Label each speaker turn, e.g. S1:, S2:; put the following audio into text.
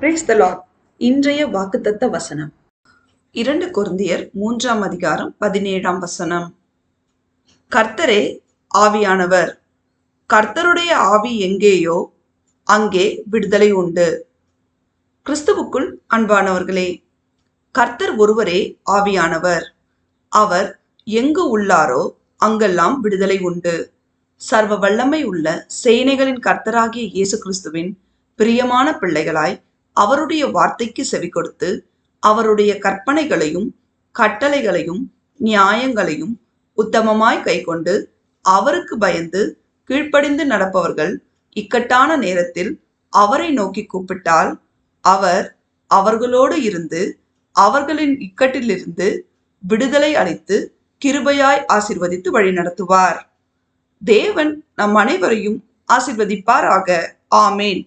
S1: Brace த Lord இன்றைய வாக்குத்தத்த வசனம். இரண்டு குருந்தியர் மூன்றாம் அதிகாரம் பதினேழாம் வசனம். கர்த்தரே ஆவியானவர் கர்த்தருடைய ஆவி எங்கேயோ அங்கே விடுதலை உண்டு. கிறிஸ்துவுக்குள் அன்பானவர்களே கர்த்தர் ஒருவரே ஆவியானவர். அவர் எங்கு உள்ளாரோ அங்கெல்லாம் விடுதலை உண்டு. சர்வ வல்லமை உள்ள சேனைகளின் கர்த்தராகிய இயேசு கிறிஸ்துவின் பிரியமான பிள்ளைகளாய் அவருடைய வார்த்தைக்கு செவி கொடுத்து அவருடைய கற்பனைகளையும் கட்டளைகளையும் நியாயங்களையும் உத்தமமாய் கைக்கொண்டு அவருக்கு பயந்து கீழ்ப்படிந்து நடப்பவர்கள் இக்கட்டான நேரத்தில் அவரை நோக்கி கூப்பிட்டால் அவர் அவர்களோடு இருந்து அவர்களின் இக்கட்டிலிருந்து விடுதலை அளித்து கிருபையாய் ஆசிர்வதித்து வழிநடத்துவார் தேவன் நம் அனைவரையும் ஆசிர்வதிப்பாராக. ஆமேன்.